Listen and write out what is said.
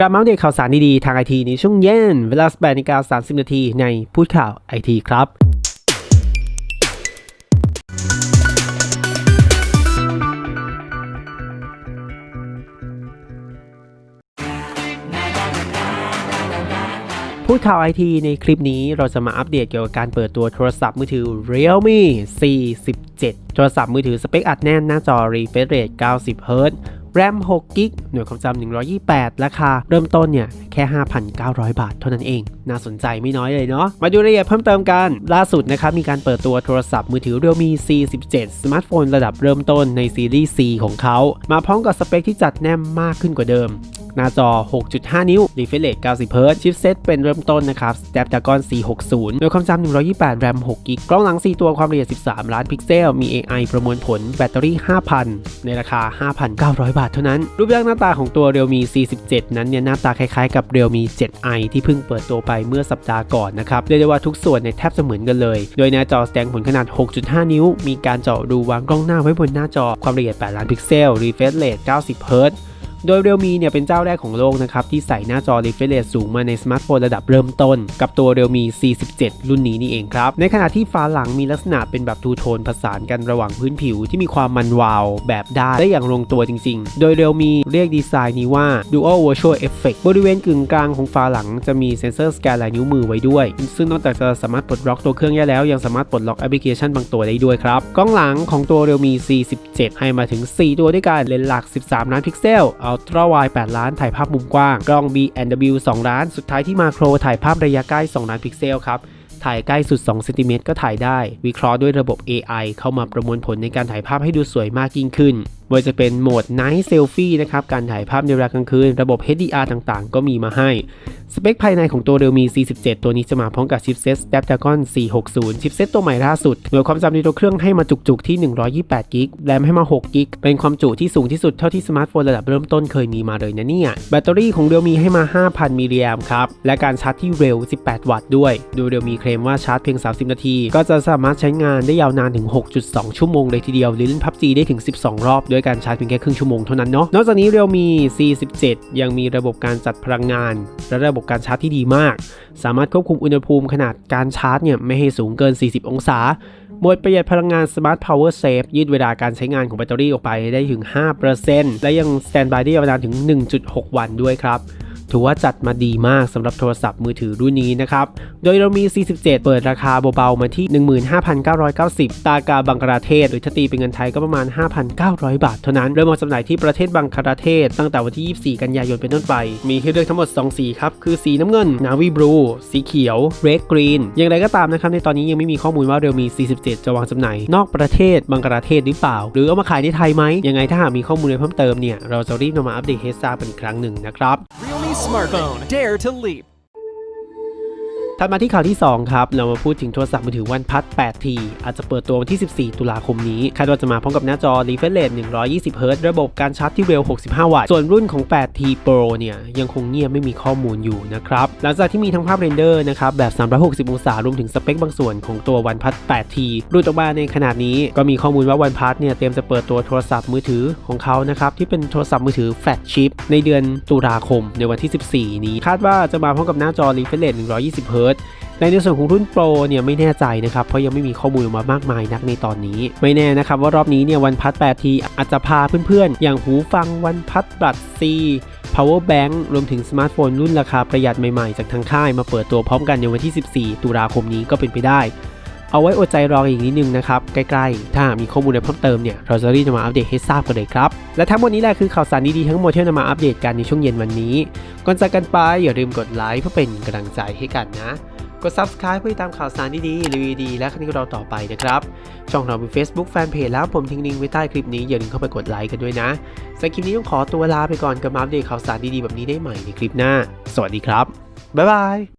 กลับมาเดตข่าวสารดีๆ ทางไอทีในช่วงเย็น เวลา8นาฬิกา30 นาทีในพูดข่าวไอทีครับ พูดข่าวไอทีในคลิปนี้เราจะมาอัปเดตเกี่ยวกับการเปิดตัวโทรศัพท์มือถือ Realme C17 โทรศัพท์มือถือสเปคอัดแน่นหน้าจอ refresh rate 90 Hz แรม6กิกหน่วยความจำ128 ราคา เริ่มต้นเนี่ยแค่ 5,900 บาทเท่านั้นเอง น่าสนใจไม่น้อยเลยเนาะ มาดูรายละเอียดเพิ่มเติมกัน ล่าสุดนะครับ มีการเปิดตัวโทรศัพท์มือถือ Realme C17 สมาร์ทโฟนระดับเริ่มต้นในซีรีส์ C ของเขา มาพร้อมกับสเปคที่จัดแน่นมากขึ้นกว่าเดิม หน้าจอ 6.5 นิ้ว refresh rate 90 Hz ชิปเซตเป็นเริ่มต้นนะครับ Snapdragon 460โดยความจำ128แรม6กิกล้องหลัง 4 ตัวความละเอียด 13 ล้านพิกเซล มี AI ประมวลผลแบตเตอรี่ 5,000 ในราคา 5,900 บาทเท่านั้น รูปร่างหน้าตาของตัว Realme C17 นั้นเนี่ยหน้าตาคล้ายๆกับ Realme 7i ที่เพิ่งเปิดตัวไปเมื่อสัปดาห์ก่อนนะครับเรียกได้ว่าทุกส่วนเนี่ยแทบจะเหมือนกันเลย โดยหน้าจอแสดงผลขนาด 6.5 นิ้ว มีการเจาะรูวางกล้องหน้าไว้บนหน้าจอความละเอียด 8 ล้านพิกเซล refresh rate 90 Hz โดย Realme เนี่ยเป็นเจ้าแรกของโลกนะครับที่ใส่หน้าจอ refresh rate สูงมาในสมาร์ทโฟนระดับเริ่มต้น กับตัว Realme C17 รุ่นนี้นี่เองครับ ในขณะที่ฝาหลังมีลักษณะเป็นแบบทูโทนผสานกันระหว่างพื้นผิวที่มีความมันวาว แบบได้ได้อย่างลงตัวจริง ๆ โดย Realme เรียกดีไซน์นี้ว่า Dual Virtual Effect บริเวณกึ่งกลางของฝาหลังจะมีเซ็นเซอร์สแกนลายนิ้วมือไว้ด้วย ซึ่งนอกจากจะสามารถปลดล็อกตัวเครื่องได้แล้ว ยังสามารถปลดล็อกแอปพลิเคชันบางตัวได้ด้วยครับกล้องหลังของตัว Realme C17 ให้มาถึง 4 ตัวด้วยกันเลนส์หลัก 13 ล้านพิกเซล Ultra Wide 8 ล้านถ่ายภาพมุมกว้าง กล้อง B&W 2 ล้าน สุดท้ายที่มาโครถ่ายภาพระยะใกล้ 2 ล้านพิกเซลครับ ถ่ายใกล้สุด2เซนติเมตรก็ถ่ายได้ วิเคราะห์ด้วยระบบ AI เข้ามาประมวลผลในการถ่ายภาพให้ดูสวยมากยิ่งขึ้นว่าจะเป็นโหมด Night Selfie นะครับ การถ่ายภาพในเวลากลางคืน ระบบ HDR ต่างๆ ก็มีมาให้สเปคภายในของตัว Realme C17 ตัวนี้จะมาพร้อมกับชิปเซ็ต Snapdragon 460 ชิปเซ็ตตัวใหม่ล่าสุดหน่วยความจำในตัวเครื่องให้มาจุกๆที่ 128 กิกแรมให้มา 6 กิกเป็นความจุที่สูงที่สุดเท่าที่สมาร์ทโฟนระดับเริ่มต้นเคยมีมาเลยนะเนี่ย แบตเตอรี่ของ Realme ให้มา 5,000 มิลลิแอมครับ และการชาร์จที่เร็ว 18 วัตต์ด้วยโดย Realme เคลมว่าชาร์จเพียง 30 นาที ก็จะสามารถใช้งานได้ยาวนานถึง 6.2 ชั่วโมงเลยทีเดียวหรือเล่น PUBG ได้ถึง 12 รอบ ด้วยการชาร์จเพียงแค่ครึ่งชั่วโมงเท่านั้นเนาะนอกจากนี้ Realme C17 ยังมีระบบการจัดพลังงานและระบบบบการชาร์จที่ดีมาก สามารถควบคุมอุณหภูมิขนาดการชาร์จเนี่ยไม่ให้สูงเกิน 40 องศาโหมดประหยัดพลังงาน Smart Power Save ยืดเวลาการใช้งานของแบตเตอรี่ออกไปได้ถึง 5%และยังสแตนบายได้ยาวนานถึง 1.6 วันด้วยครับ ถือว่าจัดมาดีมากสำหรับโทรศัพท์มือถือรุ่นนี้นะครับ โดยเรามี 47 เปิดราคาเบาๆ มาที่ 15,990 ตากาบังกลาเทศ หรือถ้าตีเป็นเงินไทยก็ประมาณ 5,900 บาทเท่านั้น เริ่มมาจำหน่ายที่ประเทศบังกลาเทศ ตั้งแต่วันที่ 24 กันยายนเป็นต้นไป มีให้เลือกทั้งหมด 2 สีครับ คือสีน้ำเงิน Navy Blue สีเขียว Red Green อย่างไรก็ตามนะครับ ในตอนนี้ยังไม่มีข้อมูลว่าเรียวมี 47 จะวางจำหน่ายนอกประเทศบังกลาเทศหรือเปล่า หรือเอามาขายในไทยไหมยังไงถ้าหากมีข้อมูลเพิ่มเติมเนี่ยเราจะรีบนำมาอัปเดตให้ทราบกันอีกครั้งหนึ่งนะครับ Real smartphone. Dare to leap. ถัดมาที่ข่าวที่ 2 ครับ เรามาพูดถึงโทรศัพท์มือถือ OnePlus 8T อาจจะเปิดตัววันที่ 14 ตุลาคมนี้ คาดว่าจะมาพร้อมกับหน้าจอ refresh rate 120 Hz ระบบการชาร์จที่เร็ว 65 วัตต์ ส่วนรุ่นของ 8T Pro เนี่ยยังคงเงียบไม่มีข้อมูลอยู่นะครับ หลังจากที่มีทั้งภาพเรนเดอร์นะครับแบบ 360 องศารวมถึงสเปคบางส่วนของตัว OnePlus 8T รุ่นออกมาในขนาดนี้ก็มีข้อมูลว่า OnePlus เนี่ยเตรียมจะเปิดตัวโทรศัพท์มือถือของเขานะครับที่เป็นโทรศัพท์มือถือแฟลชชิปในเดือนตุลาคมในวันที่ 14 นี้ คาดว่าจะมาพร้อมกับหน้าจอ refresh rate 120 Hz ในในส่วนของรุ่นโปรเนี่ยไม่แน่ใจนะครับ เพราะยังไม่มีข้อมูลออกมามากมายนักในตอนนี้ ไม่แน่นะครับว่ารอบนี้เนี่ยวันพัด 8T อาจจะพาเพื่อนๆ อย่างหูฟังวันพัดบัตซี power bank รวมถึงสมาร์ทโฟนรุ่นราคาประหยัดใหม่ๆ จากทางค่ายมาเปิดตัวพร้อมกันในวันที่ 14 ตุลาคมนี้ก็เป็นไปได้ เอาไว้อดใจรออีกนิดนึงนะครับ ใกล้ๆ ถ้ามีข้อมูลอะไรเพิ่มเติมเนี่ยเราจะรีบมาอัปเดตให้ทราบกันเลยครับ และทั้งหมดนี้แหละคือข่าวสารดีๆทั้งหมดที่นำมาอัปเดตกันในช่วงเย็นวันนี้ ก่อนจากกันไปอย่าลืมกดไลค์เพื่อเป็นกำลังใจให้กันนะกด subscribe เพื่อติดตามข่าวสารดีๆรีวิวดีและคดีของเราต่อไปนะครับ ช่องเรามี Facebook Fanpage แล้วผมทิ้งลิงก์ไว้ใต้คลิปนี้ อย่าลืมเข้าไปกดไลค์กันด้วยนะสำหรับคลิปนี้ต้องขอตัวลาไปก่อนกับมาอัปเดตข่าวสารดีๆแบบนี้ได้ใหม่ในคลิปหน้า สวัสดีครับ บ๊ายบาย